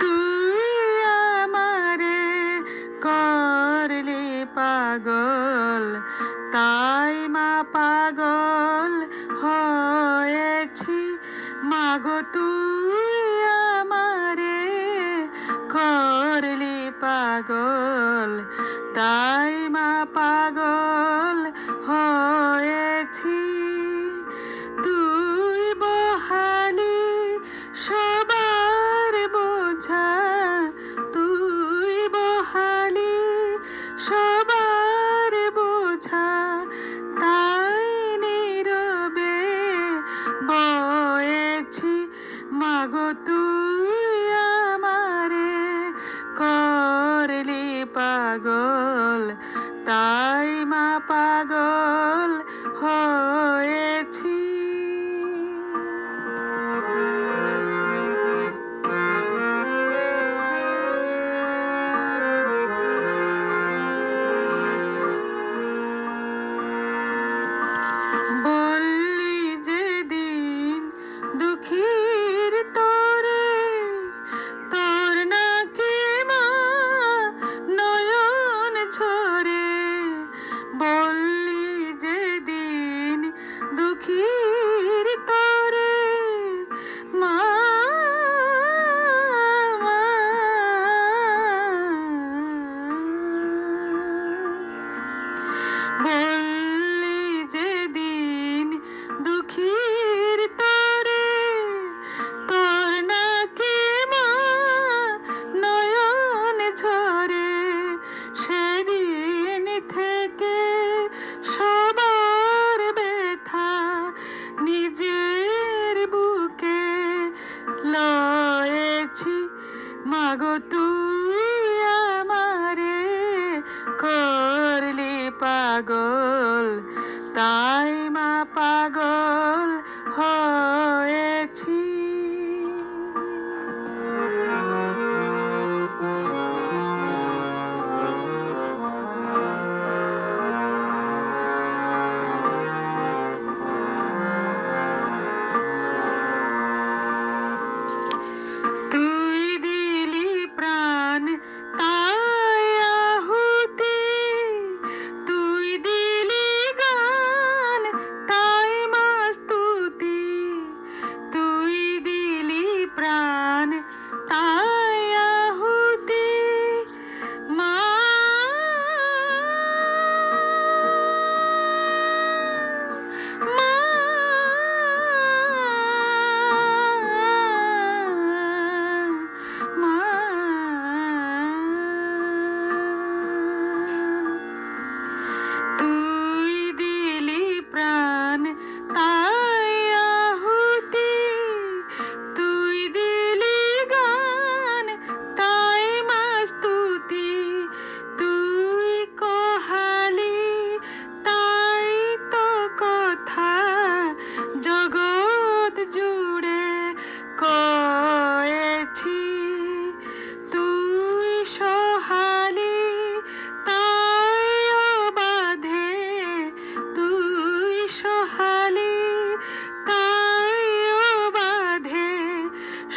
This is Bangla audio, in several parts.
তুই আমারে করলি পাগল, তাই মা পাগল হয়েছি। মাগো, তুই আমারে করলি পাগল, তাই মা পাগল মাগো তুই আমারে করলি পাগল তাই মা পাগল হয়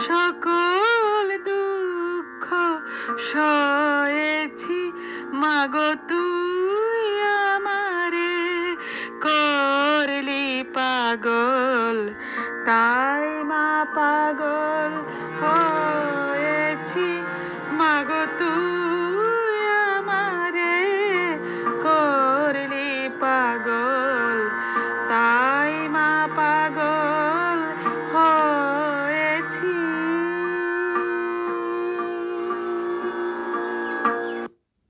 সকল দুঃখ সয়েছি। মাগো তুই আমারে করলি পাগল। তাই মা পাগল হয়েছি। মাগো তুই